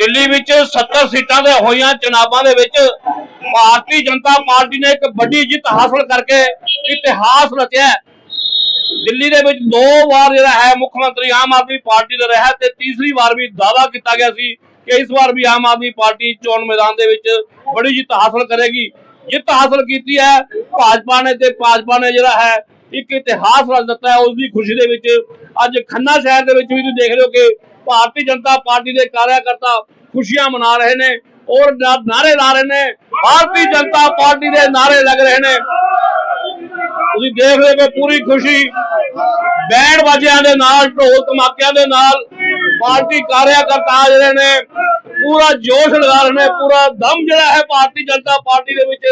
ਦਿੱਲੀ ਵਿੱਚ 70 ਸੀਟਾਂ ਦੇ ਹੋਈਆਂ ਚੁਣਾਵਾਂ ਦੇ ਵਿੱਚ ਭਾਰਤੀ ਜਨਤਾ ਪਾਰਟੀ ਨੇ ਇੱਕ ਵੱਡੀ ਜਿੱਤ ਹਾਸਲ ਕਰਕੇ ਇਤਿਹਾਸ ਰਚਿਆ ਦਿੱਲੀ ਦੇ ਵਿੱਚ ਦੋ ਵਾਰ ਜਿਹੜਾ ਹੈ ਮੁੱਖ ਮੰਤਰੀ ਆਮ ਆਦਮੀ ਪਾਰਟੀ ਦਾ ਰਿਹਾ ਤੇ ਤੀਸਰੀ ਵਾਰ ਵੀ ਦਾਅਵਾ ਕੀਤਾ ਗਿਆ ਸੀ ਕਿ ਇਸ ਵਾਰ ਵੀ ਆਮ ਆਦਮੀ ਪਾਰਟੀ ਚੋਣ ਮੈਦਾਨ ਦੇ ਵਿੱਚ ਬੜੀ ਜਿੱਤ ਹਾਸਲ ਕਰੇਗੀ। ਜਿੱਤ ਹਾਸਲ ਕੀਤੀ ਹੈ, ਭਾਜਪਾ ਨੇ ਤੇ ਭਾਜਪਾ ਨੇ ਜਿਹੜਾ ਹੈ ਇੱਕ ਇਤਿਹਾਸ ਰਚ ਦਿੱਤਾ ਹੈ, ਉਸ ਦੀ ਖੁਸ਼ੀ ਦੇ ਵਿੱਚ। ਅੱਜ ਖੰਨਾ ਸ਼ਹਿਰ ਦੇ ਵਿੱਚ ਵੀ ਤੁਸੀਂ ਦੇਖ ਰਹੇ ਹੋ ਕਿ ਭਾਰਤੀ ਜਨਤਾ ਪਾਰਟੀ ਦੇ ਕਾਰਿਆਕਰਤਾ ਖੁਸ਼ੀਆਂ ਮਨਾ ਰਹੇ ਨੇ ਔਰ ਨਾ- ਲਾ ਰਹੇ ਨੇ। ਭਾਰਤੀ ਜਨਤਾ ਪਾਰਟੀ ਦੇ ਨਾਅਰੇ ਲੱਗ ਰਹੇ ਨੇ। ਤੁਸੀਂ ਦੇਖ ਰਹੇ ਹੋ ਪੂਰੀ ਖੁਸ਼ੀ ਬੈਂਡ ਬਾਜਿਆਂ ਦੇ ਨਾਲ, ਢੋਲ ਧਮਾਕਿਆਂ ਦੇ ਨਾਲ ਪਾਰਟੀ ਕਾਰਿਆਕਰਤਾ ਜਿਹੜੇ ਨੇ, ਪੂਰਾ ਜੋਸ਼ ਲਗਾ ਰਹੇ ਨੇ, ਪੂਰਾ ਦਮ ਜਿਹੜਾ ਹੈ ਭਾਰਤੀ ਜਨਤਾ ਪਾਰਟੀ ਦੇ ਵਿੱਚ,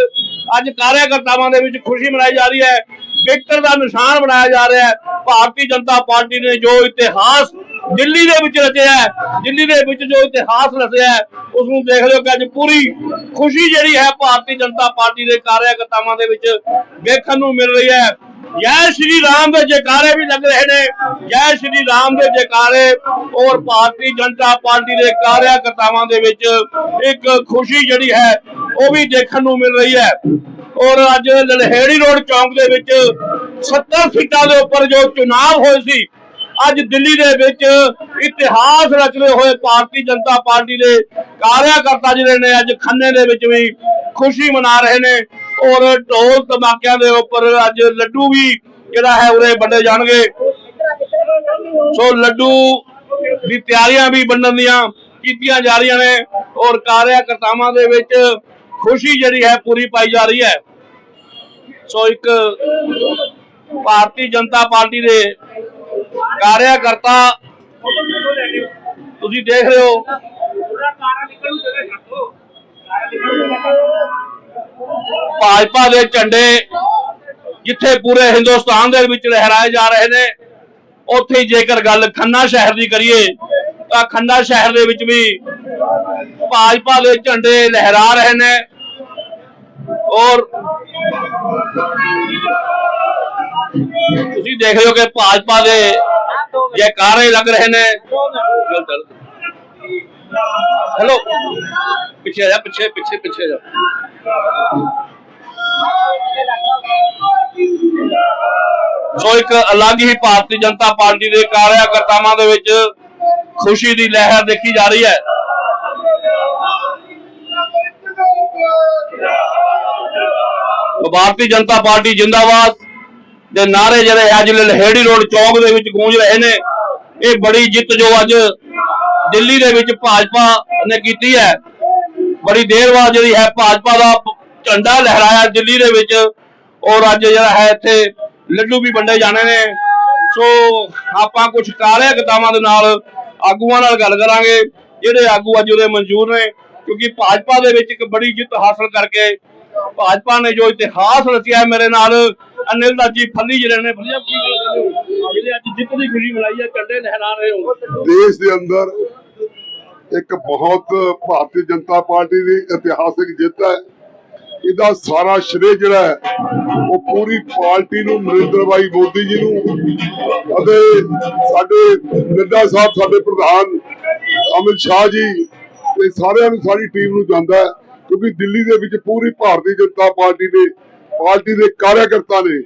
ਅੱਜ ਕਾਰਿਆਕਰਤਾਵਾਂ ਦੇ ਵਿੱਚ ਖੁਸ਼ੀ ਮਨਾਈ ਜਾ ਰਹੀ ਹੈ। ਵਿਕਟਰ ਦਾ ਨਿਸ਼ਾਨ ਬਣਾਇਆ ਜਾ ਰਿਹਾ ਹੈ। ਭਾਰਤੀ ਜਨਤਾ ਪਾਰਟੀ ਨੇ ਜੋ ਇਤਿਹਾਸ ਦਿੱਲੀ ਦੇ ਵਿੱਚ ਰਚਿਆ ਹੈ, ਦਿੱਲੀ ਦੇ ਵਿੱਚ ਜੋ ਇਤਿਹਾਸ ਰਚਿਆ ਹੈ ਉਸ ਨੂੰ ਦੇਖ ਲਿਓ ਕਿ ਅੱਜ ਪੂਰੀ ਖੁਸ਼ੀ ਜਿਹੜੀ ਹੈ ਭਾਰਤੀ ਜਨਤਾ ਪਾਰਟੀ ਦੇ ਕਾਰਿਆਕਰਤਾਵਾਂ ਦੇ ਵਿੱਚ ਵੇਖਣ ਨੂੰ ਮਿਲ ਰਹੀ ਹੈ। ਜੈ ਸ਼੍ਰੀ ਰਾਮ ਦੇ ਜੈਕਾਰੇ ਵੀ ਲੱਗ ਰਹੇ ਨੇ। ਜੈ ਸ਼੍ਰੀ ਰਾਮ ਦੇ ਜੈਕਾਰੇ ਔਰ ਭਾਰਤੀ ਜਨਤਾ ਪਾਰਟੀ ਦੇ ਕਾਰਿਆਕਰਤਾਵਾਂ ਦੇ ਵਿੱਚ ਇੱਕ ਖੁਸ਼ੀ ਜਿਹੜੀ ਹੈ, ਉਹ ਵੀ ਦੇਖਣ ਨੂੰ ਮਿਲ ਰਹੀ ਹੈ। ਔਰ ਅੱਜ ਲਲਹੇੜੀ ਰੋਡ ਚੌਂਕ ਦੇ ਵਿੱਚ 70 ਸੀਟਾਂ ਦੇ ਉੱਪਰ ਜੋ ਚੁਣਾਵ ਹੋਏ ਸੀ, ਅੱਜ ਦਿੱਲੀ ਦੇ ਵਿੱਚ ਇਤਿਹਾਸ ਰਚਦੇ ਹੋਏ ਭਾਰਤੀ ਜਨਤਾ ਪਾਰਟੀ ਦੇ ਕਾਰਿਆਕਰਤਾ ਜਿਹੜੇ ਨੇ, ਅੱਜ ਖੰਨੇ ਦੇ ਵਿੱਚ ਵੀ ਖੁਸ਼ੀ ਮਨਾ ਰਹੇ ਨੇ। ਔਰ ਢੋਲ ਧਮਾਕਿਆਂ ਦੇ ਉੱਪਰ ਅੱਜ ਲੱਡੂ ਵੀ ਜਿਹੜਾ ਹੈ ਉਰੇ ਵੰਡੇ ਜਾਣਗੇ। ਸੋ ਲੱਡੂ ਦੀ ਤਿਆਰੀਆਂ ਵੀ ਵੰਡਣ ਦੀਆਂ ਕੀਤੀਆਂ ਜਾ ਰਹੀਆਂ ਨੇ ਔਰ ਕਾਰਿਆਕਰਤਾਵਾਂ ਦੇ ਵਿੱਚ ਖੁਸ਼ੀ ਜਿਹੜੀ ਹੈ ਪੂਰੀ ਪਾਈ ਜਾ ਰਹੀ ਹੈ। ਸੋ ਇੱਕ ਭਾਰਤੀ ਜਨਤਾ ਪਾਰਟੀ ਦੇ ਕਾਰਿਆਕਰਤਾ, ਤੁਸੀਂ ਦੇਖ ਰਹੇ ਹੋ। ਭਾਜਪਾ ਦੇ ਝੰਡੇ ਜਿੱਥੇ ਪੂਰੇ ਹਿੰਦੁਸਤਾਨ ਦੇ ਵਿੱਚ ਲਹਿਰਾਏ ਜਾ ਰਹੇ ਨੇ, ਉੱਥੇ ਜੇਕਰ ਗੱਲ ਖੰਨਾ ਸ਼ਹਿਰ ਦੀ ਕਰੀਏ, ਤਾਂ ਖੰਨਾ ਸ਼ਹਿਰ ਦੇ ਵਿੱਚ ਵੀ ਭਾਜਪਾ ਦੇ ਝੰਡੇ ਲਹਿਰਾ ਰਹੇ ਨੇ ਔਰ ਤੁਸੀਂ ਦੇਖ ਰਹੇ ਹੋ ਕਿ ਭਾਜਪਾ ਦੇ ਜੈਕਾਰੇ ਲੱਗ ਰਹੇ ਨੇ। ਹੈਲੋ ਪਿੱਛੇ ਆ ਜਾ, ਪਿੱਛੇ ਪਿੱਛੇ ਪਿੱਛੇ ਜਾ। ਸੋ ਇੱਕ ਅਲੱਗ ਹੀ ਭਾਰਤੀ ਜਨਤਾ ਪਾਰਟੀ ਦੇ ਕਾਰਿਆਕਰਤਾਵਾਂ ਦੇ ਵਿੱਚ ਖੁਸ਼ੀ ਦੀ ਲਹਿਰ ਦੇਖੀ ਜਾ ਰਹੀ ਹੈ। ਭਾਰਤੀ ਜਨਤਾ ਪਾਰਟੀ ਜਿੰਦਾਬਾਦ ਦੇ ਨਾਰੇ ਜਿਹੜੇ ਅੱਜ ਲਹੇੜੀ ਰੋਡ ਚੌਕ ਦੇ ਵਿੱਚ ਗੂੰਜ ਰਹੇ ਨੇ। ਇਹ ਬੜੀ ਜਿੱਤ ਜੋ ਅੱਜ ਦਿੱਲੀ ਦੇ ਵਿੱਚ ਭਾਜਪਾ ਨੇ ਕੀਤੀ ਹੈ। ਬੜੀ ਦੇਰ ਬਾਅਦ ਜਿਹੜੀ ਹੈ ਭਾਜਪਾ ਦਾ ਝੰਡਾ ਲਹਿਰਾਇਆ ਦਿੱਲੀ ਦੇ ਵਿੱਚ। ਔਰ ਅੱਜ ਜਿਹੜਾ ਹੈ ਇੱਥੇ ਲੱਡੂ ਵੀ ਵੰਡੇ ਜਾਣੇ ਨੇ। ਸੋ ਆਪਾਂ ਕੁਝ ਕਾਰਿਆਕਰਤਾਵਾਂ ਦੇ ਨਾਲ ਆਗੂਆਂ ਨਾਲ ਗੱਲ ਕਰਾਂਗੇ। ਜਿਹੜੇ ਆਗੂ ਅੱਜ ਉਹਦੇ ਮਨਜ਼ੂਰ ਨੇ, ਕਿਉਂਕਿ ਭਾਜਪਾ ਦੇ ਵਿੱਚ ਇੱਕ ਬੜੀ ਜਿੱਤ ਹਾਸਲ ਕਰਕੇ ਭਾਜਪਾ ਨੇ ਜੋ ਇਤਿਹਾਸ ਰਚਿਆ ਮੇਰੇ ਨਾਲ ਅਨਿਲ ਦਾ ਜੀ, ਫੱਲੀ ਜਿਹੜੇ ਨੇ ਫੱਲੀਆਂ ਕੀ ਗੱਲ ਕਰਦੇ ਹੋ? ਜਿਹੜੇ ਅੱਜ ਜਿੱਤ ਦੀ ਖੁਸ਼ੀ ਮਨਾਈ ਹੈ ਝੰਡੇ ਲਹਿਰਾ ਰਹੇ ਹੋ। ਦੇਸ਼ ਦੇ ਅੰਦਰ ਇੱਕ ਬਹੁਤ ਭਾਰਤੀ ਜਨਤਾ ਪਾਰਟੀ ਦੀ ਇਤਿਹਾਸਿਕ ਜਿੱਤ ਹੈ। ਇਹਦਾ ਸਾਰਾ ਸ਼੍ਰੇ ਜਿਹੜਾ ਹੈ, ਉਹ ਪੂਰੀ ਪਾਰਟੀ ਨੂੰ, ਨਰਿੰਦਰ ਭਾਈ ਮੋਦੀ ਜੀ ਨੂੰ ਅਤੇ ਸਾਡੇ ਨੱਡਾ ਸਾਹਿਬ, ਸਾਡੇ ਪ੍ਰਧਾਨ ਅਮਿਤ ਸ਼ਾਹ ਜੀ ਤੇ ਸਾਰਿਆਂ ਨੂੰ, ਸਾਰੀ ਟੀਮ ਨੂੰ ਜਾਂਦਾ ਹੈ। ਕਿਉਂਕਿ ਦਿੱਲੀ ਦੇ ਵਿੱਚ ਪੂਰੀ ਭਾਰਤੀ ਜਨਤਾ ਪਾਰਟੀ ਨੇ ਪਾਰਟੀ ਦੇ ਕਾਰਿਆਕਰਤਾ ਨੇ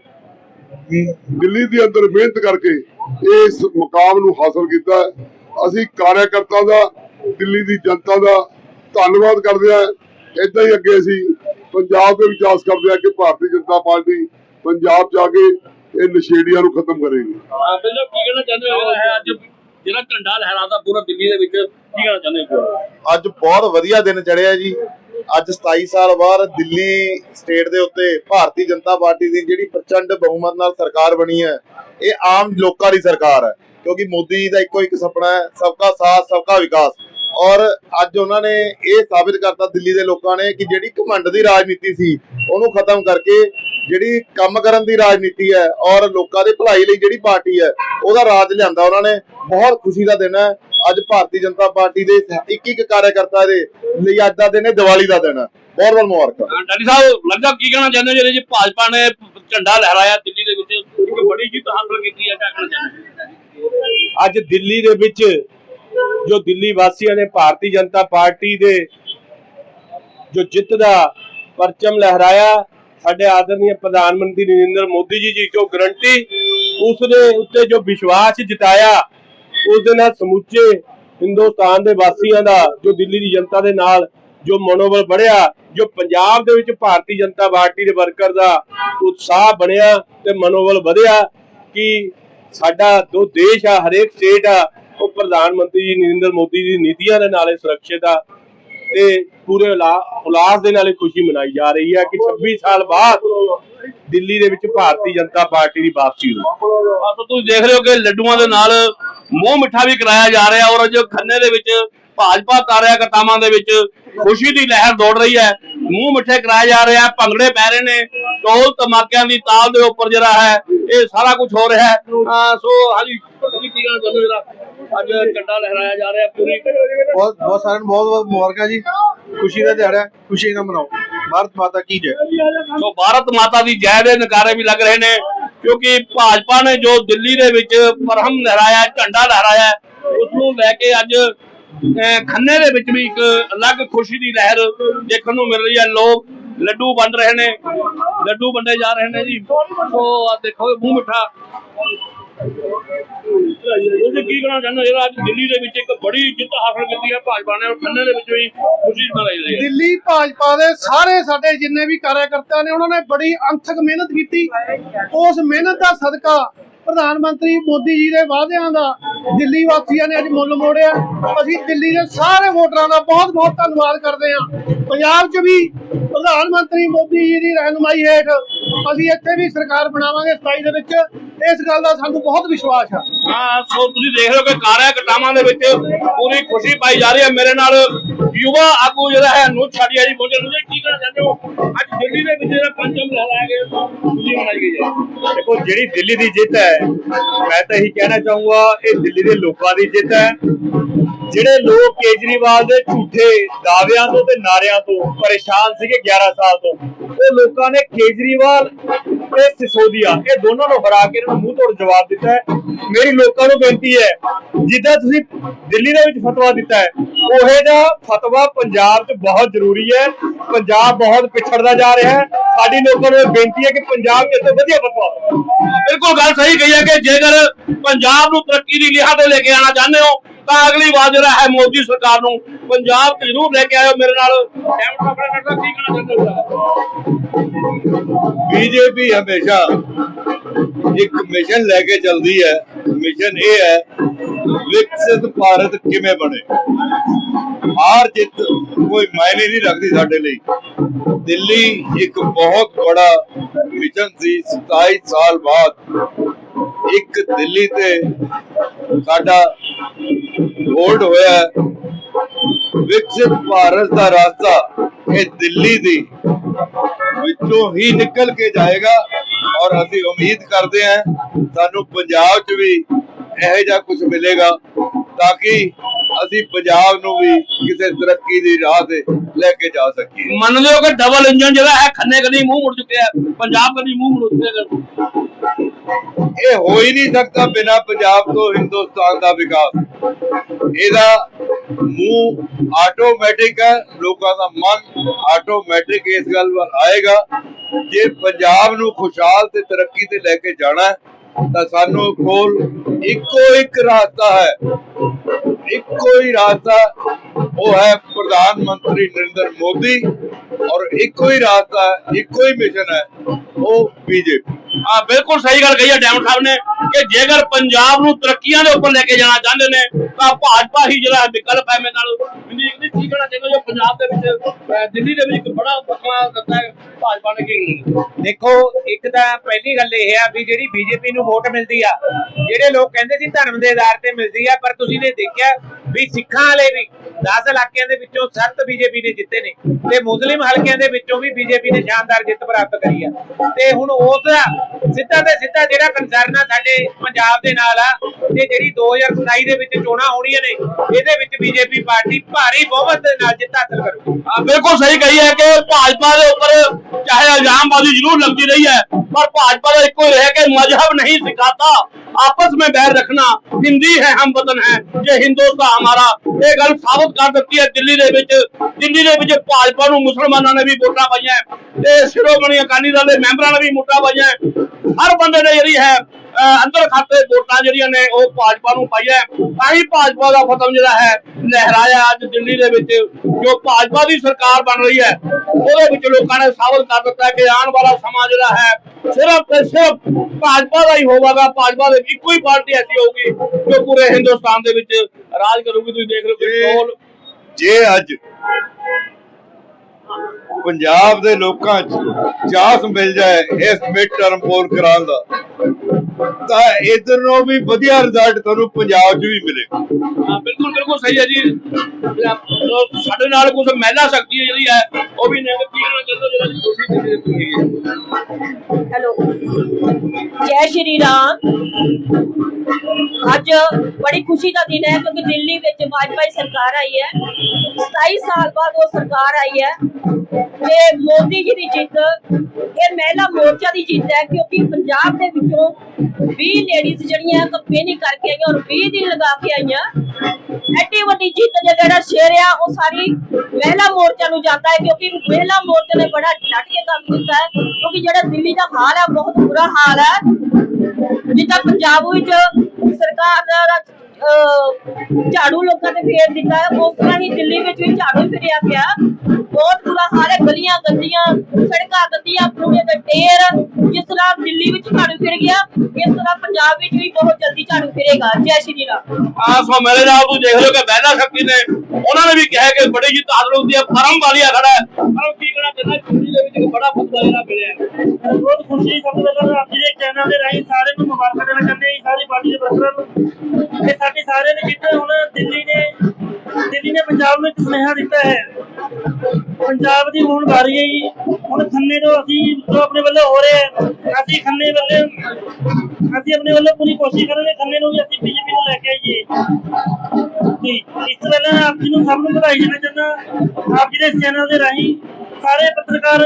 ਦਿੱਲੀ ਦੇ ਅੰਦਰ ਮਿਹਨਤ ਕਰਕੇ ਇਸ ਮੁਕਾਮ ਨੂੰ ਹਾਸਲ ਕੀਤਾ ਹੈ। ਅਸੀਂ ਕਾਰਿਆਕਰਤਾ ਦਾ ਦਿੱਲੀ ਦੀ ਜਨਤਾ ਦਾ ਧੰਨਵਾਦ ਕਰਦੇ ਹਾਂ। ਇਦਾਂ ਹੀ ਅੱਗੇ ਅਸੀਂ ਪੰਜਾਬ ਦੇ ਵਿੱਚ ਆਸ ਕਰਦੇ ਹਾਂ ਕਿ ਭਾਰਤੀ ਜਨਤਾ ਪਾਰਟੀ ਪੰਜਾਬ ਜਾ ਕੇ ਇਹ ਨਸ਼ੇੜੀਆਂ ਨੂੰ ਖਤਮ ਕਰੇਗੀ। ਹਾਂ ਬਿਲਕੁਲ ਕੀ ਕਹਿਣਾ ਚਾਹੁੰਦੇ ਹੋ? ਹੈ ਅੱਜ ਜਿਹੜਾ ਝੰਡਾ ਲਹਿਰਾਦਾ ਪੂਰਾ ਦਿੱਲੀ ਦੇ ਵਿੱਚ ਕੀ ਕਹਿਣਾ ਚਾਹੁੰਦੇ ਹੋ? ਅੱਜ ਬਹੁਤ ਵਧੀਆ ਦਿਨ ਚੜਿਆ ਜੀ। ਅੱਜ 27 ਸਾਲ ਬਾਅਦ ਦਿੱਲੀ ਸਟੇਟ ਦੇ ਉੱਤੇ ਭਾਰਤੀ ਜਨਤਾ ਪਾਰਟੀ ਦੀ ਜਿਹੜੀ ਪ੍ਰਚੰਡ ਬਹੁਮਤ ਨਾਲ ਸਰਕਾਰ ਬਣੀ ਹੈ, ਇਹ ਆਮ ਲੋਕਾਂ ਦੀ ਸਰਕਾਰ ਹੈ, ਕਿਉਂਕਿ ਮੋਦੀ ਜੀ ਦਾ ਇੱਕੋ ਇੱਕ ਸੁਪਨਾ ਹੈ ਸਬਕਾ ਸਾਥ ਸਬਕਾ ਵਿਕਾਸ। ਔਰ ਅੱਜ ਉਹਨਾਂ ਨੇ ਇਹ ਸਾਬਿਤ ਕਰਤਾ ਦਿੱਲੀ ਦੇ ਲੋਕਾਂ ਨੇ ਕਿ ਜਿਹੜੀ ਘਮੰਡ ਦੀ ਰਾਜਨੀਤੀ ਸੀ ਉਹਨੂੰ ਖਤਮ ਕਰਕੇ ਜਿਹੜੀ ਕੰਮ ਕਰਨ ਦੀ ਰਾਜਨੀਤੀ ਹੈ ਔਰ ਲੋਕਾਂ ਦੇ ਭਲਾਈ ਲਈ ਜਿਹੜੀ ਪਾਰਟੀ ਹੈ ਉਹਦਾ ਰਾਜ ਲਿਆਂਦਾ ਉਹਨਾਂ ਨੇ। ਬਹੁਤ ਖੁਸ਼ੀ ਦਾ ਦਿਨ ਹੈ। ਅੱਜ ਭਾਰਤੀ ਜਨਤਾ ਪਾਰਟੀ ਦੇ ਇੱਕ ਇੱਕ ਕਾਰਿਆਕਰਤਾ ਦੇ ਲਈ ਅੱਜ ਦਾ ਦਿਨ ਹੈ ਦੀਵਾਲੀ ਦਾ ਦਿਨ ਹੈ। ਬਹੁਤ ਬਹੁਤ ਮੁਬਾਰਕਾਂ। ਹਾਂ, ਡਾਡੀ ਸਾਹਿਬ ਲੱਗਦਾ ਕੀ ਕਹਿਣਾ ਚਾਹੁੰਦੇ ਹੋ ਜਿਹੜੇ ਜੀ ਭਾਜਪਾ ਨੇ ਝੰਡਾ ਲਹਿਰਾਇਆ ਦਿੱਲੀ ਦੇ ਵਿੱਚ? ਇੱਕ ਬੜੀ ਜਿੱਤ ਹਾਸਲ ਕੀਤੀ ਹੈ ਕਹਿਣਾ ਚਾਹੁੰਦੇ? ਅੱਜ ਦਿੱਲੀ ਦੇ ਵਿੱਚ ਜੋ ਦਿੱਲੀ ਵਾਸੀਆਂ ਨੇ ਭਾਰਤੀ ਜਨਤਾ ਪਾਰਟੀ ਦੇ ਜੋ ਜਿੱਤ ਦਾ ਪਰਚਮ ਲਹਿਰਾਇਆ, ਸਾਡੇ ਆਦਰਨੀय ਪ੍ਰਧਾਨ ਮੰਤਰੀ ਨਰਿੰਦਰ ਮੋਦੀ ਜੀ ਜੀ ਜੋ ਗਰੰਟੀ ਉਸ ਦੇ ਉੱਤੇ ਜੋ ਵਿਸ਼ਵਾਸ ਜਿਤਾਇਆ ਉਸ ਦੇ ਨਾਲ ਸਮੁੱਚੇ ਹਿੰਦੁਸਤਾਨ ਦੇ ਵਾਸੀਆਂ ਦਾ, ਜੋ ਦਿੱਲੀ ਦੀ ਜਨਤਾ ਦੇ ਨਾਲ ਜੋ ਮਨੋਬਲ ਵੜਿਆ ਜੋ ਪੰਜਾਬ ਦੇ ਵਿੱਚ ਭਾਰਤੀ ਜਨਤਾ ਪਾਰਟੀ ਦੇ ਵਰਕਰ ਦਾ ਉਤਸ਼ਾਹ ਬਣਿਆ ਤੇ ਮਨੋਬਲ ਵਧਿਆ, ਕਿ ਸਾਡਾ ਦੋ ਦੇਸ਼ ਆ, ਹਰੇਕ ਸਟੇਟ ਆ ਉਹ ਪ੍ਰਧਾਨ ਮੰਤਰੀ ਜੀ ਨਰਿੰਦਰ ਮੋਦੀ ਦੀ ਨੀਤੀਆਂ ਦੇ ਨਾਲ ਸੁਰੱਖਿਅਤ ਆ ਤੇ ਪੂਰੇ ਉਲਾਸ ਦੇ ਨਾਲ ਖੁਸ਼ੀ ਮਨਾਈ ਜਾ ਰਹੀ ਹੈ ਕਿ 26 ਸਾਲ ਬਾਅਦ ਦਿੱਲੀ ਦੇ ਵਿੱਚ ਭਾਰਤੀ ਜਨਤਾ ਪਾਰਟੀ ਦੀ ਵਾਪਸੀ ਹੋਈ। ਬਸ ਤੁਸੀਂ ਦੇਖ ਰਹੇ ਹੋ ਕਿ ਲੱਡੂਆਂ ਦੇ ਨਾਲ ਮੂੰਹ ਮਿੱਠਾ ਵੀ ਕਰਾਇਆ ਜਾ ਰਿਹਾ ਔਰ ਜੋ ਖੰਨੇ ਦੇ ਵਿੱਚ ਭਾਜਪਾ ਕਾਰਿਆਕਰਤਾਵਾਂ ਦੇ ਵਿੱਚ ਖੁਸ਼ੀ ਦੀ ਲਹਿਰ ਦੌੜ ਰਹੀ ਹੈ। ਮੂੰਹ ਮਿੱਠੇ ਕਰਾਇਆ ਜਾ ਰਹੇ, ਭੰਗੜੇ ਪੈ ਰਹੇ ਨੇ, ਢੋਲ ਧਮਾਕਿਆਂ ਦੀ ਤਾਲ ਦੇ ਉੱਪਰ ਜਿਹੜਾ ਹੈ, ਇਹ ਸਾਰਾ ਕੁਝ ਹੋ ਰਿਹਾ ਹੈ। ਸੋ ਹਾਂਜੀ ਕੀ ਕਹਿਣਾ ਚਾਹੁੰਦੇ ਹੋ ਅੱਜ ਝੰਡਾ ਲਹਿਰਾਇਆ ਜਾ ਰਿਹਾ ਪੂਰੀ। ਬਹੁਤ ਬਹੁਤ ਸਾਰਿਆਂ ਨੂੰ ਬਹੁਤ ਬਹੁਤ ਮੁਬਾਰਕਾਂ ਜੀ। ਖੁਸ਼ੀ ਦਾ ਦਿਹਾੜਾ ਖੁਸ਼ੀ ਨਾਲ ਮਨਾਓ। ਭਾਰਤ ਮਾਤਾ ਕੀ ਜੈ। ਸੋ ਭਾਰਤ ਮਾਤਾ ਦੀ ਜੈ ਦੇ ਨਕਾਰੇ ਵੀ ਲੱਗ ਰਹੇ ਨੇ ਕਿਉਂਕਿ ਭਾਜਪਾ ਨੇ ਜੋ ਦਿੱਲੀ ਦੇ ਵਿੱਚ ਪਰਹਮ ਲਹਿਰਾਇਆ ਝੰਡਾ ਲਹਿਰਾਇਆ ਉਸ ਨੂੰ ਲੈ ਕੇ ਅੱਜ ਖੰਨੇ ਦੇ ਵਿੱਚ ਵੀ ਇੱਕ ਅਲੱਗ ਖੁਸ਼ੀ ਦੀ ਲਹਿਰ ਦੇਖਣ ਨੂੰ ਮਿਲ ਰਹੀ ਹੈ। ਲੋਕ ਲੱਡੂ ਵੰਡ ਰਹੇ ਨੇ ਲੱਡੂ ਵੰਡੇ ਜਾ ਰਹੇ ਨੇ ਜੀ। ਸੋ ਆ ਦੇਖੋ ਮੂੰਹ ਮਿੱਠਾ। ਤੁਸੀਂ ਕੀ ਕਹਿਣਾ ਚਾਹੁੰਦੇ ਹੋ? ਜਿਹੜਾ ਅੱਜ ਦਿੱਲੀ ਦੇ ਵਿੱਚ ਇੱਕ ਬੜੀ ਜਿੱਤ ਹਾਸਲ ਕੀਤੀ ਹੈ। ਭਾਜਪਾ ਨੇ ਔਰ ਖੰਨੇ ਦੇ ਵਿੱਚ ਵੀ ਖੁਸ਼ੀ ਮਨਾਈ ਰਹੀ ਹੈ। ਦਿੱਲੀ ਭਾਜਪਾ ਦੇ ਸਾਰੇ ਸਾਡੇ ਜਿੰਨੇ ਵੀ ਕਾਰਿਆਕਰਤਾ ਨੇ, ਉਹਨਾਂ ਨੇ ਬੜੀ ਅੰਥਕ ਮਿਹਨਤ ਕੀਤੀ। ਉਸ ਮਿਹਨਤ ਦਾ ਸਦਕਾ ਪ੍ਰਧਾਨ ਮੰਤਰੀ ਮੋਦੀ ਜੀ ਦੇ ਵਾਅਦਿਆਂ ਦਾ ਦਿੱਲੀ ਵਾਸੀਆਂ ਨੇ ਅੱਜ ਮੁੱਲ ਮੋੜਿਆ। ਅਸੀਂ ਦਿੱਲੀ ਦੇ ਸਾਰੇ ਵੋਟਰਾਂ ਦਾ ਬਹੁਤ ਬਹੁਤ ਧੰਨਵਾਦ ਕਰਦੇ ਹਾਂ। ਪੰਜਾਬ 'ਚ ਵੀ ਪ੍ਰਧਾਨ ਮੰਤਰੀ ਮੋਦੀ ਜੀ ਦੀ ਰਹਿਨੁਮਾਈ ਹੇਠ ਅਸੀਂ ਇੱਥੇ ਵੀ ਸਰਕਾਰ ਬਣਾਵਾਂਗੇ। 27 ਦੇ ਵਿੱਚ ਇਸ ਗੱਲ ਦਾ ਸਾਨੂੰ ਬਹੁਤ ਵਿਸ਼ਵਾਸ ਆ। ਹਾਂ ਸੋ ਤੁਸੀਂ ਦੇਖ ਰਹੇ ਹੋ ਕਿ ਕਾਰਿਆਕਰਤਾਵਾਂ ਦੇ ਵਿੱਚ ਪੂਰੀ ਖੁਸ਼ੀ ਪਾਈ ਜਾ ਰਹੀ ਹੈ। ਮੇਰੇ ਨਾਲ ਯੁਵਾ ਆਗੂ ਜਿਹੜਾ ਹੈ ਨੂੰ ਛਾੜੀਆ ਜੀ ਪਹੁੰਚੇ ਨੂੰ। ਕੀ ਕਹਿਣਾ ਚਾਹੁੰਦੇ ਹੋ? ਅੱਜ ਦਿੱਲੀ ਦੇ ਵਿੱਚ ਜਿਹੜਾ ਪੰਜਮ ਲਹਿਰਾਇਆ ਗਿਆ ਖੁਸ਼ੀ ਮਨਾਈ ਗਈ ਹੈ। ਦੇਖੋ ਜਿਹੜੀ ਦਿੱਲੀ ਦੀ ਜਿੱਤ ਹੈ ਮੈਂ ਤਾਂ ਇਹੀ ਕਹਿਣਾ ਚਾਹੂੰਗਾ ਇਹ ਦਿੱਲੀ ਦੇ ਲੋਕਾਂ ਦੀ ਜਿੱਤ ਹੈ। ਜਿਹੜੇ ਲੋਕ ਕੇਜਰੀਵਾਲ ਦੇ ਝੂਠੇ ਦਾਅਵਿਆਂ ਤੋਂ ਤੇ ਨਾਰਿਆਂ ਤੋਂ ਪਰੇਸ਼ਾਨ ਸੀਗੇ 11 ਸਾਲ ਤੋਂ, ਉਹ ਲੋਕਾਂ ਨੇ ਕੇਜਰੀਵਾਲ ਤੇ ਸਿਸੋਦੀਆ, ਇਹ ਦੋਨਾਂ ਨੂੰ ਹਰਾ ਕੇ ਇਹਨਾਂ ਨੂੰ ਮੂੰਹ ਤੋੜ ਜਵਾਬ ਦਿੱਤਾ ਹੈ ਮੇਰੀ ਲੋਕਾਂ ਨੂੰ ਬੇਨਤੀ ਹੈ, ਜਿੱਦਾਂ ਤੁਸੀਂ ਦਿੱਲੀ ਦੇ ਵਿੱਚ ਫਤਵਾ ਦਿੱਤਾ ਹੈ, ਉਹੇ ਦਾ ਫਤਵਾ ਪੰਜਾਬ 'ਚ ਬਹੁਤ ਜ਼ਰੂਰੀ ਹੈ, ਪੰਜਾਬ ਬਹੁਤ ਪਿਛੜਦਾ ਜਾ ਰਿਹਾ ਹੈ ਸਾਡੀ ਲੋਕਾਂ ਨੂੰ ਇਹ ਬੇਨਤੀ ਹੈ ਕਿ ਪੰਜਾਬ 'ਚ ਇਸ ਵਧੀਆ ਫਤਵਾ ਦਿਓ। ਬਿਲਕੁਲ ਗੱਲ ਸਹੀ ਕਹੀ ਹੈ ਕਿ ਜੇਕਰ ਪੰਜਾਬ ਨੂੰ ਤਰੱਕੀ ਦੀ ਲਿਆ ਤੇ ਲੈ ਕੇ ਆਣਾ ਚਾਹੁੰਦੇ ਹੋ ਤਾਂ ਅਗਲੀ ਵਾਰ ਜਿਹੜਾ ਹੈ ਮੋਦੀ ਸਰਕਾਰ ਨੂੰ ਪੰਜਾਬ 'ਚ ਜ਼ਰੂਰ ਲੈ ਕੇ ਆਇਓ, ਮੇਰੇ ਨਾਲ ਬੀਜੇਪੀ ਹਮੇਸ਼ਾ ਇੱਕ ਮਿਸ਼ਨ ਲੈ ਕੇ ਚੱਲਦੀ ਹੈ। ਮਿਸ਼ਨ ਇਹ ਹੈ, ਵਿਕਸਿਤ ਭਾਰਤ ਕਿਵੇਂ ਬਣੇ? ਹਾਰ ਜਿੱਤ ਕੋਈ ਮਾਇਨੇ ਨਹੀਂ ਰੱਖਦੀ ਸਾਡੇ ਲਈ। ਦਿੱਲੀ ਇੱਕ ਬਹੁਤ ਬੜਾ ਮਿਸ਼ਨ ਸੀ 27 ਸਾਲ ਬਾਅਦ ਇੱਕ ਦਿੱਲੀ ਤੇ ਸਾਡਾ ਹੋਲਡ ਹੋਇਆ ਵਿਕਸਿਤ ਭਾਰਤ ਦਾ ਰਾਸਤਾ ਇਹ ਦਿੱਲੀ ਦੀ ਵਿੱਚੋਂ ਹੀ ਨਿਕਲ ਕੇ ਜਾਏਗਾ ਔਰ ਅਸੀਂ ਉਮੀਦ ਕਰਦੇ ਹਾਂ ਸਾਨੂੰ ਪੰਜਾਬ 'ਚ ਵੀ ਇਹੋ ਜਿਹਾ ਕੁਝ ਮਿਲੇਗਾ ਤਾਂ ਕਿ ਅਸੀਂ ਪੰਜਾਬ ਨੂੰ ਵੀ ਕਿਸੇ ਤਰੱਕੀ ਦੀ ਰਾਹ ਤੇ ਲੈ ਕੇ ਜਾ ਸਕੀਏ। ਮੰਨਦੇ ਹੋ ਕਿ ਡਬਲ ਇੰਜਨ ਜਿਹੜਾ ਹੈ ਖੰਨੇ ਕਦੀ ਮੂੰਹ ਮੁੜ ਚੁੱਕਿਆ ਪੰਜਾਬ ਕਦੀ ਮੂੰਹ ਮੁੜ ਚੁੱਕਿਆ ਇਹ ਹੋ ਹੀ ਨਹੀਂ ਸਕਦਾ ਬਿਨਾ ਪੰਜਾਬ ਤੋਂ ਹਿੰਦੁਸਤਾਨ ਦਾ ਵਿਕਾਸ। ਇਹਦਾ ਮੂੰਹ ਆਟੋਮੈਟਿਕ ਹੈ ਲੋਕਾਂ ਦਾ ਮਨ ਆਟੋਮੈਟਿਕ ਇਸ ਗੱਲ ਵੱਲ ਆਏਗਾ। ਜੇ ਪੰਜਾਬ ਨੂੰ ਖੁਸ਼ਹਾਲ ਤੇ ਤਰੱਕੀ ਤੇ ਲੈ ਕੇ ਜਾਣਾ ਤਾਂ ਸਾਨੂੰ ਕੋਲ ਇੱਕੋ ਇੱਕ ਰਾਸਤਾ ਹੈ ਇੱਕੋ ਹੀ ਰਾਸਤਾ ਉਹ ਹੈ ਪ੍ਰਧਾਨ ਮੰਤਰੀ ਨਰਿੰਦਰ ਮੋਦੀ ਔਰ ਇੱਕੋ ਹੀ ਰਾਸਤਾ ਇੱਕੋ ਹੀ ਮਿਸ਼ਨ ਹੈ, ਉਹ ਬੀਜੇਪੀ। ਆ ਬਿਲਕੁਲ ਸਹੀ ਗੱਲ ਕਹੀ ਹੈ ਡੈਮਨ ਸਾਹਿਬ ਨੇ ਕਿ ਜੇਕਰ ਪੰਜਾਬ ਨੂੰ ਤਰੱਕੀਆਂ ਦੇ ਉੱਪਰ ਲੈ ਕੇ ਜਾਣਾ ਚਾਹੁੰਦੇ ਨੇ, ਤਾਂ ਭਾਜਪਾ ਹੀ ਜਿਹੜਾ ਵਿਕਲਪ ਹੈ ਮੇਰੇ ਨਾਲ ਇੰਦੀ ਇੰਦੀ ਕੀ ਕਹਿਣਾ ਚਾਹੁੰਦੇ ਜੋ ਪੰਜਾਬ ਦੇ ਵਿੱਚ ਦਿੱਲੀ ਦੇ ਵਿੱਚ ਇੱਕ ਬੜਾ ਬਕਵਾ ਦਿੱਤਾ ਹੈ ਭਾਜਪਾ ਨੇ ਕੀ ਦੇਖੋ, ਇੱਕ ਤਾਂ ਪਹਿਲੀ ਗੱਲ ਇਹ ਆ ਵੀ ਜਿਹੜੀ ਬੀਜੇਪੀ ਨੂੰ ਵੋਟ ਮਿਲਦੀ ਆ, ਜਿਹੜੇ ਲੋਕ ਕਹਿੰਦੇ ਸੀ ਧਰਮ ਦੇ ਆਧਾਰ ਤੇ ਮਿਲਦੀ ਆ, ਪਰ ਤੁਸੀਂ ਨੇ ਦੇਖਿਆ ਵੀ ਸਿੱਖਾਂ ਵਾਲੇ ਵੀ 10 ਇਲਾਕਿਆਂ ਦੇ ਵਿੱਚੋਂ 7 ਬੀਜੇਪੀ ਨੇ ਜਿੱਤੇ ਨੇ ਤੇ ਮੁਸਲਿਮ ਹਲਕਿਆਂ ਦੇ ਵਿੱਚੋਂ ਵੀ ਬੀਜੇਪੀ ਨੇ ਸ਼ਾਨਦਾਰ ਜਿੱਤ ਪ੍ਰਾਪਤ ਕਰੀ ਆ। ਤੇ ਹੁਣ ਉਸ ਸਿੱਧਾ ਤੇ ਸਿੱਧਾ ਜਿਹੜਾ ਕੰਸਰਨ ਆ ਸਾਡੇ ਪੰਜਾਬ ਦੇ ਨਾਲ ਆ, ਤੇ ਜਿਹੜੀ 2027 ਦੇ ਵਿੱਚ ਚੋਣਾਂ ਹੋਣੀਆਂ ਨੇ, ਇਹਦੇ ਵਿੱਚ ਬੀਜੇਪੀ ਪਾਰਟੀ ਭਾਰੀ ਬਹੁਮਤ ਦੇ ਨਾਲ ਜਿੱਤ ਹਾਸਲ ਕਰੂਗੀ। ਬਿਲਕੁਲ ਸਹੀ ਕਹੀ ਹੈ ਕਿ ਭਾਜਪਾ ਦੇ ਉੱਪਰ ਚਾਹੇ ਇਲਜ਼ਾਮਬਾਜ਼ੀ ਜ਼ਰੂਰ ਲੱਗਦੀ ਰਹੀ ਹੈ ਪਰ ਭਾਜਪਾ ਦਾ ਇੱਕੋ ਹੀ ਰਿਹਾ ਕਿ ਮਜ਼ਹਬ ਨਹੀਂ ਸਿਖਾਤਾ आपस में बैर रखना हिंदी है हम वतन है ये हिंदुस्तान हमारा ਇਹ ਗੱਲ ਸਾਬਤ ਕਰ ਦਿੱਤੀ ਹੈ ਦਿੱਲੀ ਦੇ ਵਿੱਚ ਦਿੱਲੀ ਦੇ ਵਿੱਚ ਭਾਜਪਾ ਨੂੰ ਮੁਸਲਮਾਨਾਂ ਨੇ ਵੀ ਵੋਟਾਂ ਪਾਈਆਂ ਤੇ ਸ਼੍ਰੋਮਣੀ ਅਕਾਲੀ ਦਲ ਦੇ ਮੈਂਬਰਾਂ ਨੇ ਵੀ ਵੋਟਾਂ ਪਾਈਆਂ ਹਰ ਬੰਦੇ ਨੇ ਜਿਹੜੀ ਹੈ ਅਹ ਅੰਦਰ ਖਾਤੇ ਵੋਟਾਂ ਜਿਹੜੀਆਂ ਨੇ ਉਹ ਭਾਜਪਾ ਨੂੰ ਪਾਈਆਂ ਤਾਂ ਹੀ ਭਾਜਪਾ ਦਾ ਫਤਮ ਜਿਹੜਾ ਹੈ ਲਹਿਰਾਇਆ ਅੱਜ ਦਿੱਲੀ ਦੇ ਵਿੱਚ ਜੋ ਭਾਜਪਾ ਦੀ ਸਰਕਾਰ ਬਣ ਰਹੀ ਹੈ। ਉਹਦੇ ਵਿੱਚ ਲੋਕਾਂ ਨੇ ਸਾਬਤ ਕਰ ਦਿੱਤਾ ਕਿ ਆਉਣ ਵਾਲਾ ਸਮਾਂ ਜਿਹੜਾ ਹੈ ਸਿਰਫ ਤੇ ਸਿਰਫ ਭਾਜਪਾ ਦਾ ਹੀ ਹੋਵੇਗਾ। ਭਾਜਪਾ ਦੇ ਇੱਕੋ ਹੀ ਪਾਰਟੀ ਐਸੀ ਹੋਊਗੀ ਜੋ ਪੂਰੇ ਹਿੰਦੁਸਤਾਨ ਦੇ ਵਿੱਚ ਰਾਜ ਕਰੂਗੀ। ਤੁਸੀਂ ਦੇਖ ਰਹੇ ਹੋ ਜੇ ਅੱਜ ਪੰਜਾਬ ਦੇ ਲੋਕਾਂ 'ਚ ਚਾਂਸ ਮਿਲ ਜਾਏ ਇਸ ਮਿਡ ਟਰਮ ਪੋਲ ਕਰਾਉਣ ਦਾ ਤਾਂ ਇਧਰ ਨੂੰ ਵੀ ਵਧੀਆ ਰਿਜ਼ਲਟ ਤੁਹਾਨੂੰ ਪੰਜਾਬ 'ਚ ਵੀ ਮਿਲੇਗਾ ਹਾਂ ਬਿਲਕੁਲ ਬਿਲਕੁਲ ਸਹੀ ਹੈ ਜੀ। ਸਾਡੇ ਨਾਲ ਕੁਝ ਮਹਿਲਾ ਸ਼ਕਤੀ ਜਿਹੜੀ ਹੈ ਉਹ ਵੀ ਨੇ ਕੀ ਚਾਹੁੰਦੇ ਜਿਹੜਾ ਦੋਸ਼ੀ ਦਿੱਲੀ ਦੇ ਹੈਗੀ ਹੈ। ਹੈਲੋ। ਜੈ ਸ਼੍ਰੀ ਰਾਮ। ਅੱਜ ਬੜੀ ਖੁਸ਼ੀ ਦਾ ਦਿਨ ਹੈ ਕਿਉਂਕਿ ਦਿੱਲੀ ਵਿੱਚ ਭਾਜਪਾ ਦੀ ਸਰਕਾਰ ਆਈ ਹੈ। 27 ਸਾਲ ਬਾਅਦ ਉਹ ਸਰਕਾਰ ਆਈ ਹੈ। ਤੇ ਮੋਦੀ ਜੀ ਦੀ ਜਿੱਤ, ਇਹ ਮਹਿਲਾ ਮੋਰਚਾ ਦੀ ਜਿੱਤ ਹੈ ਕਿਉਂਕਿ ਪੰਜਾਬ ਦੇ ਵਿੱਚੋਂ 20 ਲੇਡੀਜ਼ ਜਿਹੜੀਆਂ ਕੰਪੇਨਿੰਗ ਕਰਕੇ ਆਈਆਂ ਔਰ 20 ਦਿਨ ਲਗਾ ਕੇ ਆਈਆਂ, ਐਡੀ ਵੱਡੀ ਜਿੱਤ ਦਾ ਜਿਹੜਾ ਸ਼ੇਰ ਆ, ਉਹ ਸਾਰੀ ਮਹਿਲਾ ਮੋਰਚਾ ਨੂੰ ਜਾਂਦਾ ਹੈ ਕਿਉਂਕਿ ਮਹਿਲਾ ਮੋਰਚਾ ਨੇ ਬੜਾ ਡਟ ਕੇ ਕੰਮ ਕੀਤਾ ਹੈ ਕਿਉਂਕਿ ਜਿਹੜਾ ਦਿੱਲੀ ਦਾ ਹਾਲ ਹੈ ਬਹੁਤ ਬੁਰਾ ਹਾਲ ਹੈ ਜਿੱਦਾਂ ਪੰਜਾਬ ਵਿੱਚ ਸਰਕਾਰ ਦਾ ਝਾੜੂ ਲੋਕਾਂ ਤੇ ਫੇਰ ਦਿੱਤਾ ਉਸ ਤਰ੍ਹਾਂ ਹੀ ਦਿੱਲੀ ਵਿੱਚ ਵੀ ਝਾੜੂ ਫੇਰਿਆ ਗਿਆ। ਬਹੁਤ ਬੁਰਾ ਹਾਲ ਹੈ। ਗਲੀਆਂ ਗੰਦੀਆਂ ਸੜਕਾਂ ਗੰਦੀਆਂ ਕੂੜੇ ਦੇ ਢੇਰ ਜਿਸ ਤਰ੍ਹਾਂ ਦਿੱਲੀ ਵਿੱਚ ਝਾੜੂ ਫਿਰ ਗਿਆ, ਇਸ ਤਰ੍ਹਾਂ ਪੰਜਾਬ ਵਿੱਚ ਵੀ ਬਹੁਤ ਜਲਦੀ ਝਾੜੂ ਫਿਰੇਗਾ। ਜੈ ਸ਼੍ਰੀ ਰਾਮ। ਆ ਸੋ ਮੇਰੇ ਨਾਲ ਤੁਸੀਂ ਦੇਖ ਰਹੇ ਕਿ ਮਹਿਲਾ ਸ਼ਕਤੀ ਨੇ ਉਹਨਾਂ ਨੇ ਵੀ ਕਿਹਾ ਕਿ ਬੜੀ ਜਿੱਤ ਹਾਸਲ ਹੁੰਦੀ ਹੈ ਫਰਮ ਵਾਲੀਆ ਖੜਾ। ਹੈ ਪਰ ਕੀ ਕਹਿਣਾ ਚਾਹੁੰਦਾ, ਦਿੱਲੀ ਦੇ ਵਿੱਚ ਇੱਕ ਬੜਾ ਫਤਵਾ ਜਿਹੜਾ ਮਿਲਿਆ। ਬਹੁਤ ਖੁਸ਼ੀ ਸਭ ਤੋਂ ਪਹਿਲਾਂ ਆਪ ਜੀ ਦੇ ਚੈਨਲ ਦੇ ਰਾਹੀਂ ਸਾਰਿਆਂ ਨੂੰ ਮੁਬਾਰਕਾਂ ਦੇਣਾ ਚਾਹੁੰਦੇ ਹਾਂ ਸਾਰੀ ਪਾਰਟੀ ਦੇ ਵਰਕਰਾਂ ਨੂੰ। ਤੇ ਸਾਡੀ ਸਾਰਿਆਂ ਨੇ ਜਿੱਤ ਹੁਣ ਦਿੱਲੀ ਨੇ ਦਿੱਲੀ ਨੇ ਪੰਜਾਬ ਨੂੰ ਇੱਕ ਸੁਨੇਹਾ ਦਿੱਤਾ ਹੈ। ਪੰਜਾਬ ਦੀ ਹੁਣ ਵਾਰੀ ਹੈ ਜੀ। ਹੁਣ ਖੰਨੇ ਤੋਂ ਅਸੀਂ ਜੋ ਆਪਣੇ ਵੱਲੋਂ ਹੋ ਰਿਹਾ ਅਸੀਂ ਖੰਨੇ ਵੱਲੋਂ, ਅਸੀਂ ਆਪਣੇ ਵੱਲੋਂ ਪੂਰੀ ਕੋਸ਼ਿਸ਼ ਕਰਾਂਗੇ ਖੰਨੇ ਨੂੰ ਵੀ ਅਸੀਂ ਬੀਜੇਪੀ ਨੂੰ ਲੈ ਕੇ ਆਈਏ। ਜੀ, ਇਸ ਤੋਂ ਆਪ ਜੀ ਨੂੰ ਸਭ ਨੂੰ ਵਧਾਈ ਦੇਣਾ ਚਾਹੁੰਦਾ ਆਪ ਜੀ ਦੇ ਚੈਨਲ ਦੇ ਰਾਹੀਂ ਸਾਰੇ ਪੱਤਰਕਾਰ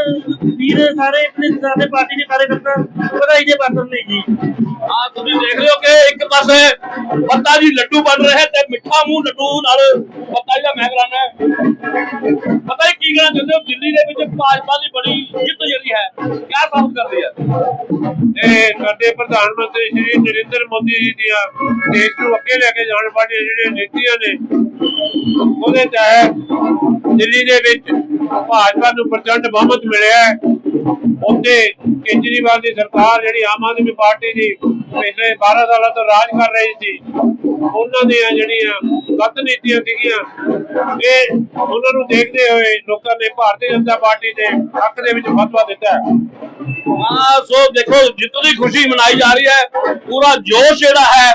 ਵੀਰ, ਸਾਰੇ ਆਪਣੇ ਸਾਡੇ ਪਾਰਟੀ ਦੇ ਕਾਰਜਕਰਤਾ ਵਧਾਈ ਦੇ ਪਾਤਰ ਨੇ ਜੀ। ਆ ਤੁਸੀਂ ਦੇਖ ਰਹੇ ਹੋ ਕਿ ਇੱਕ ਪਾਸੇ ਪੱਤਾ ਜੀ ਲੱਡੂ ਬਣ ਰਿਹਾ ਤੇ ਮਿੱਠਾ ਮੂੰਹ ਲੱਡੂ ਨਾਲ ਪੱਤਾ ਜੀ ਦਾ ਮਹਿਕਰਾਨਾ ਹੈ ਪਤਾ ਹੀ ਕੀ ਕਹਿਣਾ ਚਾਹੁੰਦੇ ਹੋ? ਦਿੱਲੀ ਦੇ ਵਿੱਚ ਭਾਜਪਾ ਦੀ ਬੜੀ ਜਿੱਤ ਜਿਹੜੀ ਹੈ, ਕਿਆ ਸਾਬਤ ਕਰ ਹੈ? ਇਹ ਸਾਡੇ ਪ੍ਰਧਾਨ ਮੰਤਰੀ ਸ਼੍ਰੀ ਨਰਿੰਦਰ ਮੋਦੀ ਜੀ ਦੀਆਂ ਦੇਸ਼ ਨੂੰ ਅੱਗੇ ਲੈ ਕੇ ਜਾਣ ਵਾਲੀਆਂ ਜਿਹੜੀਆਂ ਨੀਤੀਆਂ ਨੇ, ਉਹਦੇ ਤਹਿਤ ਦਿੱਲੀ ਦੇ ਵਿੱਚ ਭਾਜਪਾ ਨੂੰ ਪ੍ਰਚੰਡ ਬਹੁਮਤ ਮਿਲਿਆ ਹੈ। ਉੱਥੇ ਕੇਜਰੀਵਾਲ ਦੀ ਸਰਕਾਰ ਜਿਹੜੀ ਆਮ ਆਦਮੀ ਪਾਰਟੀ ਦੀ ਪਿਛਲੇ 12 ਸਾਲਾਂ ਤੋਂ ਰਾਜ ਕਰ ਰਹੀ ਸੀ, ਉਹਨਾਂ ਦੀਆਂ ਜਿਹੜੀਆਂ ਗਲਤ ਨੀਤੀਆਂ ਸੀਗੀਆਂ। ਇਹ ਉਹਨਾਂ ਨੂੰ ਦੇਖਦੇ ਹੋਏ ਲੋਕਾਂ ਨੇ ਭਾਰਤੀ ਜਨਤਾ ਪਾਰਟੀ ਦੇ ਹੱਕ ਦੇ ਵਿੱਚ ਫਤਵਾ ਦਿੱਤਾ ਹੈ। ਸੋ ਦੇਖੋ ਜਿੱਤ ਦੀ ਖੁਸ਼ੀ ਮਨਾਈ ਜਾ ਰਹੀ ਹੈ। ਪੂਰਾ ਜੋਸ਼ ਜਿਹੜਾ ਹੈ,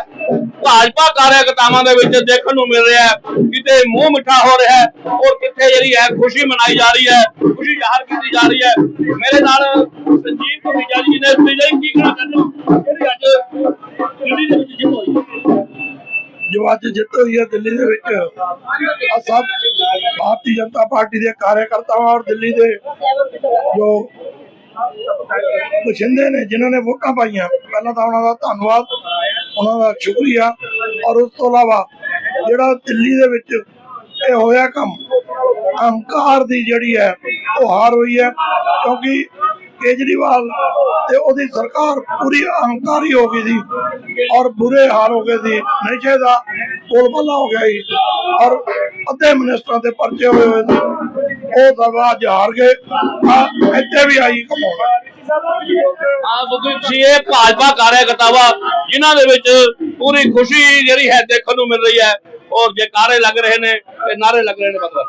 ਭਾਜਪਾ ਕਾਰਜਕਰਤਾਵਾਂ ਦੇ ਵਿੱਚ ਦੇਖਣ ਨੂੰ ਮਿਲ ਰਿਹਾ ਹੈ। ਕਿਤੇ ਮੂੰਹ ਮਿੱਠਾ ਹੋ ਰਿਹਾ ਹੈ ਔਰ ਕਿੱਥੇ ਜਿਹੜੀ ਹੈ ਖੁਸ਼ੀ ਮਨਾਈ ਜਾ ਰਹੀ ਹੈ, ਖੁਸ਼ੀ ਜ਼ਾਹਰ ਕੀਤੀ ਜਾ ਰਹੀ ਹੈ। ਮੇਰੇ ਨਾਲ ਸੰਜੀਵ ਕੁਮਾਰ ਜੀ ਨੇ ਸੁਣੀ ਜਾਈ ਕੀ ਕਹਿਣਾ ਚਾਹੁੰਦੇ ਜਿਹੜੀ ਅੱਜ ਜੋ ਅੱਜ ਜਿੱਤ ਹੋਈ ਹੈ ਦਿੱਲੀ ਦੇ ਵਿੱਚ ਆ ਸਭ ਭਾਰਤੀ ਜਨਤਾ ਪਾਰਟੀ ਦੇ ਕਾਰਜਕਰਤਾਵਾਂ ਔਰ ਦਿੱਲੀ ਦੇ ਜੋ ਬਸ਼ਿੰਦੇ ਨੇ, ਜਿਨ੍ਹਾਂ ਨੇ ਵੋਟਾਂ ਪਾਈਆਂ, ਪਹਿਲਾਂ ਤਾਂ ਉਹਨਾਂ ਦਾ ਧੰਨਵਾਦ, ਉਹਨਾਂ ਦਾ ਸ਼ੁਕਰੀਆ ਔਰ ਉਸ ਤੋਂ ਇਲਾਵਾ ਜਿਹੜਾ ਦਿੱਲੀ ਦੇ ਵਿੱਚ ਇਹ ਹੋਇਆ ਕੰਮ, ਅਹੰਕਾਰ ਦੀ ਜਿਹੜੀ ਹੈ, ਉਹ ਹਾਰ ਹੋਈ ਹੈ, ਕਿਉਂਕਿ ਕੇਜਰੀਵਾਲ ਤੇ ਉਹਦੀ ਸਰਕਾਰ ਪੂਰੀ ਅਹੰਕਾਰੀ ਹੋ ਗਈ ਸੀ ਔਰ ਬੁਰੇ ਹਾਲ ਹੋ ਗਏ ਸੀ। ਨਸ਼ੇ ਦਾ ਬੋਲਬਾਲਾ ਹੋ ਗਿਆ ਸੀ ਔਰ ਅੱਧੇ ਮਿਨਿਸਟਰਾਂ ਦੇ ਪਰਚੇ ਹੋਏ ਹੋਏ ਸੀ। ਉਹ ਸਭ ਅੱਜ ਗਏ। ਆ, ਇੱਥੇ ਵੀ ਆਈ ਕਮਾਉਣਾ ਆ ਤੁਸੀਂ ਇਹ ਭਾਜਪਾ ਕਾਰਜਕਰਤਾਵਾ ਜਿਨ੍ਹਾਂ ਦੇ ਵਿੱਚ ਪੂਰੀ ਖੁਸ਼ੀ ਜਿਹੜੀ ਹੈ ਦੇਖਣ ਨੂੰ ਮਿਲ ਰਹੀ ਹੈ ਔਰ ਜੇ ਕਾਰੇ ਲੱਗ ਰਹੇ ਨੇ ਤੇ ਨਾਰੇ ਲੱਗ ਰਹੇ ਨੇ ਮਤਲਬ